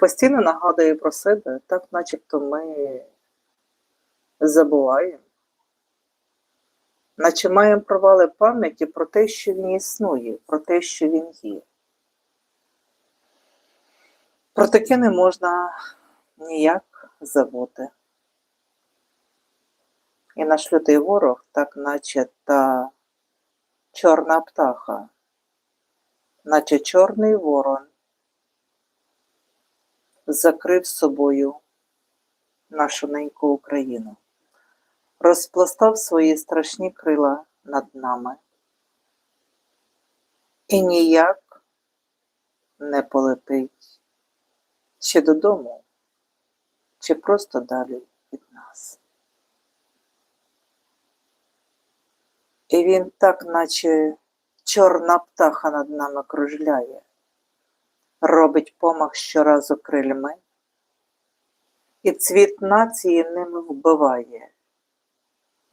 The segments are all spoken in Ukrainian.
постійно нагадує про себе, так начебто ми забуваємо. Наче маємо провали пам'яті про те, що він існує, про те, що він є. Про таке не можна ніяк забути. І наш лютий ворог, так наче та чорна птаха, наче чорний ворон, закрив собою нашу неньку Україну, розпластав свої страшні крила над нами. І ніяк не полетить чи додому, чи просто далі від нас. І він так, наче чорна птаха над нами кружляє, робить помах щоразу крильми, і цвіт нації ними вбиває,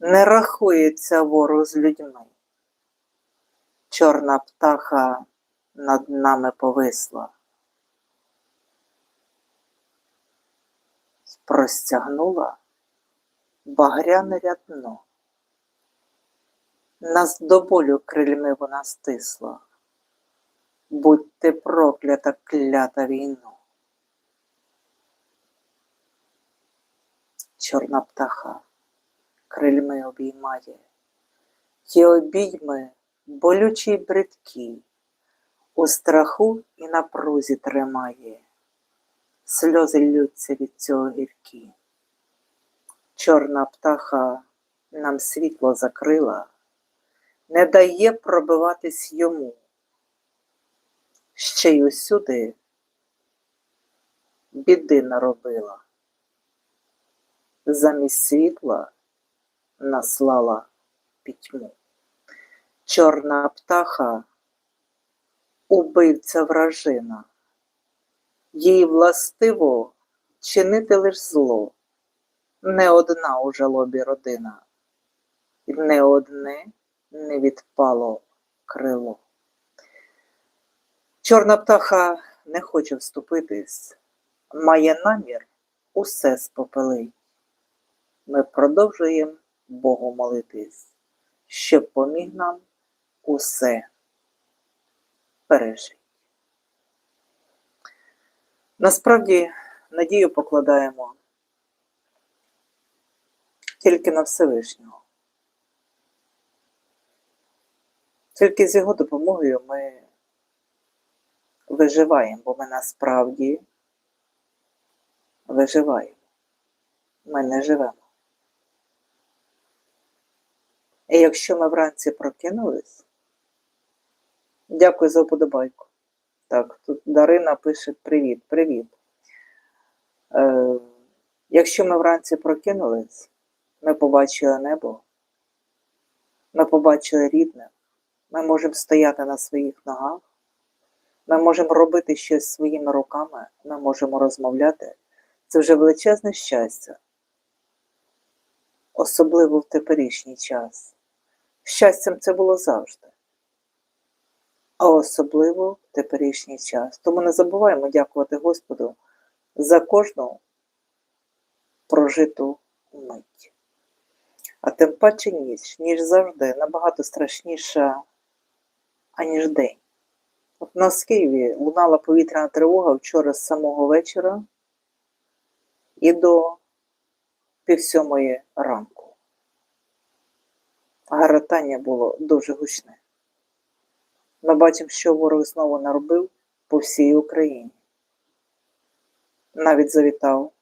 не рахується ворог з людьми. Чорна птаха над нами повисла. Простягнула багряне рядно. Нас до болю крильми вона стисла. Будь ти проклята, клята війну. Чорна птаха крильми обіймає, ті обійми болючі й бридкі, у страху і напрузі тримає, сльози ллються від цього гіркі. Чорна птаха нам світло закрила не дає пробиватись йому. Ще й усюди біди наробила. Замість світла наслала пітьму. Чорна птаха убивця вражина, їй властиво чинити лиш зло, не одна у жалобі родина, не одне не відпало крило. Чорна птаха не хоче вступитись, має намір усе спопелить. Ми продовжуємо Богу молитись, щоб поміг нам усе пережити. Насправді надію покладаємо тільки на Всевишнього. Тільки з його допомогою ми виживаємо, бо ми насправді виживаємо. Ми не живемо. І якщо ми вранці прокинулись, дякую за вподобайку. Так, тут Дарина пише привіт, привіт. Е, Якщо ми вранці прокинулись, ми побачили небо, ми побачили рідне, ми можемо стояти на своїх ногах, ми можемо робити щось своїми руками, ми можемо розмовляти. Це вже величезне щастя, особливо в теперішній час. Щастям це було завжди, а особливо в теперішній час. Тому не забуваємо дякувати Господу за кожну прожиту мить. А тим паче ніч, ніж завжди, набагато страшніша аніж день. От у нас в Києві лунала повітряна тривога вчора з самого вечора і до півсьомої ранку. Гаротання було дуже гучне. Ми бачимо, що ворог знову наробив по всій Україні. Навіть завітав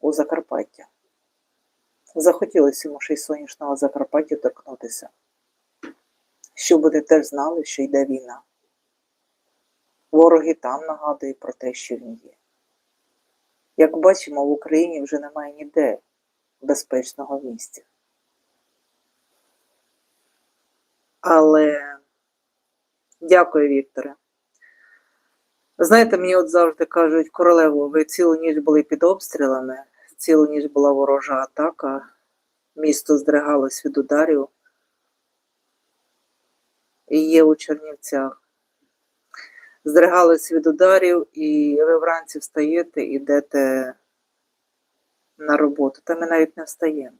у Закарпаття. Захотілося йому ще й сонячного Закарпаття торкнутися щоб вони теж знали, що йде війна. Вороги там нагадують про те, що він є. Як бачимо, в Україні вже немає ніде безпечного місця. Але дякую, Вікторе. Знаєте, мені от завжди кажуть, королево, ви цілу ніч були під обстрілами, цілу ніч була ворожа атака, місто здригалось від ударів і є у Чернівцях. Здригались від ударів, і ви вранці встаєте і йдете на роботу. Та ми навіть не встаємо,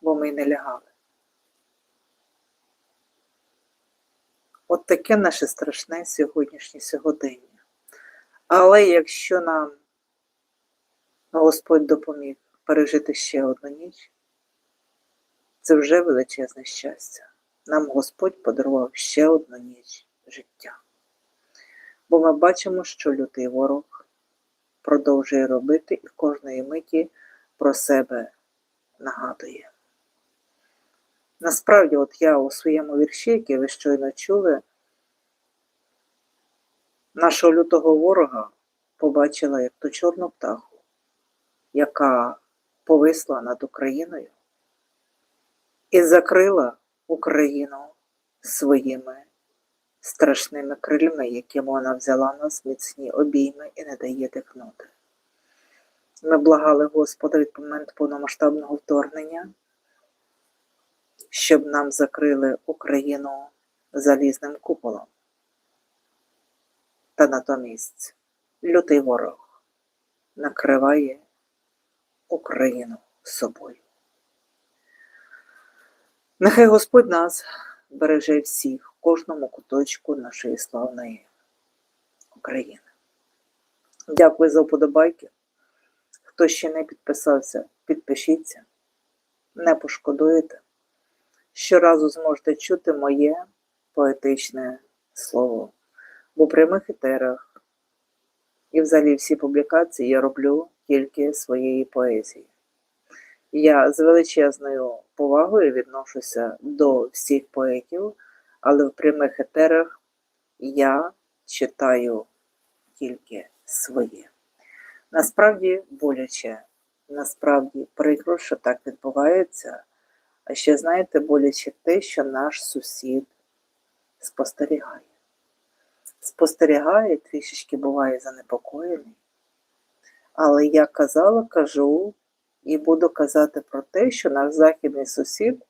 бо ми й не лягали. От таке наше страшне сьогоднішнє сьогодення. Але якщо нам Господь допоміг пережити ще одну ніч, це вже величезне щастя. Нам Господь подарував ще одну ніч життя. Бо ми бачимо, що лютий ворог продовжує робити і кожної миті про себе нагадує. Насправді, от я у своєму вірші, який ви щойно чули, нашого лютого ворога побачила як ту чорну птаху, яка повисла над Україною і закрила Україну своїми страшними крильми, якими вона взяла нас міцні обійми і не дає дихнути. Ми благали Господа від моменту повномасштабного вторгнення, щоб нам закрили Україну залізним куполом. Та натомість лютий ворог накриває Україну собою. Нехай Господь нас береже всіх кожному куточку нашої славної України. Дякую за вподобайки. Хто ще не підписався, підпишіться, не пошкодуєте. Щоразу зможете чути моє поетичне слово. Бо в прямих етерах і взагалі всі публікації я роблю тільки своєї поезії. Я з величезною повагою відношуся до всіх поетів, але в прямих етерах я читаю тільки своє. Насправді боляче, насправді прикро, що так відбувається. А ще, знаєте, боляче те, що наш сусід спостерігає. Спостерігає, трішечки буває занепокоєний. Але я казала, кажу і буду казати про те, що наш західний сусід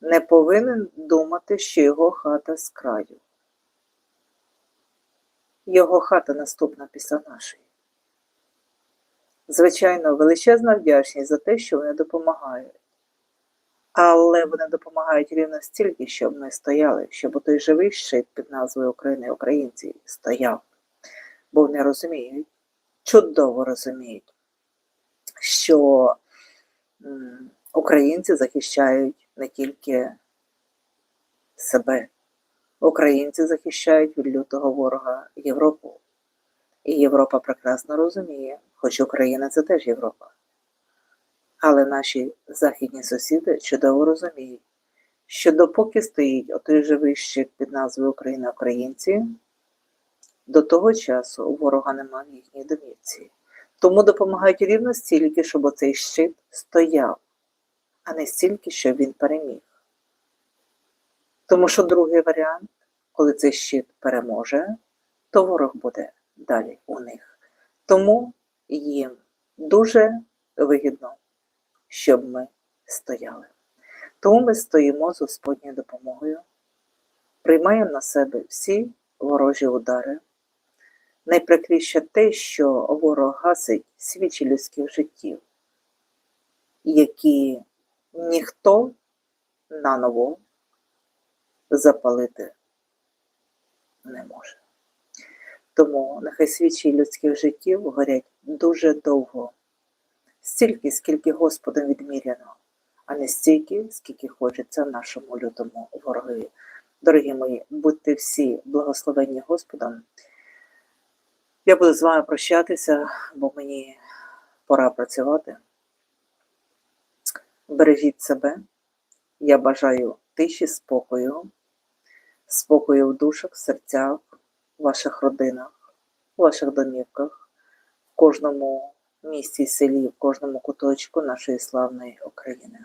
не повинен думати, що його хата з краю. Його хата наступна після нашої. Звичайно, величезна вдячність за те, що вони допомагають. Але вони допомагають рівно стільки, щоб ми стояли, щоб той живий щит під назвою України Українці стояв. Бо вони розуміють, чудово розуміють, що українці захищають не тільки себе, українці захищають від лютого ворога Європу. І Європа прекрасно розуміє, хоч Україна це теж Європа. Але наші західні сусіди чудово розуміють, що допоки стоїть отой живий щит під назвою Україна Українці, до того часу у ворога немає їхній домівці. Тому допомагають рівно стільки, щоб оцей щит стояв, а не стільки, щоб він переміг. Тому що другий варіант, коли цей щит переможе, то ворог буде далі у них. Тому їм дуже вигідно, щоб ми стояли. Тому ми стоїмо з Господньою допомогою, приймаємо на себе всі ворожі удари. Найприкріше те, що ворог гасить свічі людських життів, які ніхто наново запалити не може. Тому нехай свічі людських життів горять дуже довго, стільки, скільки Господом відміряно, а не стільки, скільки хочеться нашому лютому ворогові. Дорогі мої, будьте всі благословенні Господом. Я буду з вами прощатися, бо мені пора працювати. Бережіть себе. Я бажаю тиші, спокою, спокою в душах, серцях, в ваших родинах, в ваших домівках, в кожному місті, селі, в кожному куточку нашої славної України.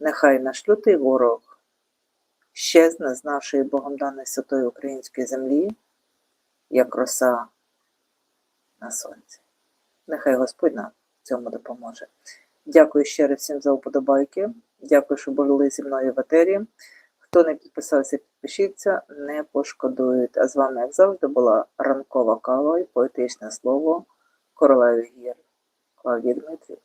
Нехай наш лютий ворог щезне з нашої Богом даної святої української землі, як роса на сонці. Нехай Господь нам в цьому допоможе. Дякую ще раз всім за уподобайки. Дякую, що були зі мною в етері. Хто не підписався, підпишіться, не пошкодують. А з вами, як завжди, була ранкова кава і поетичне слово королеві гір Клавдій Дмитрів.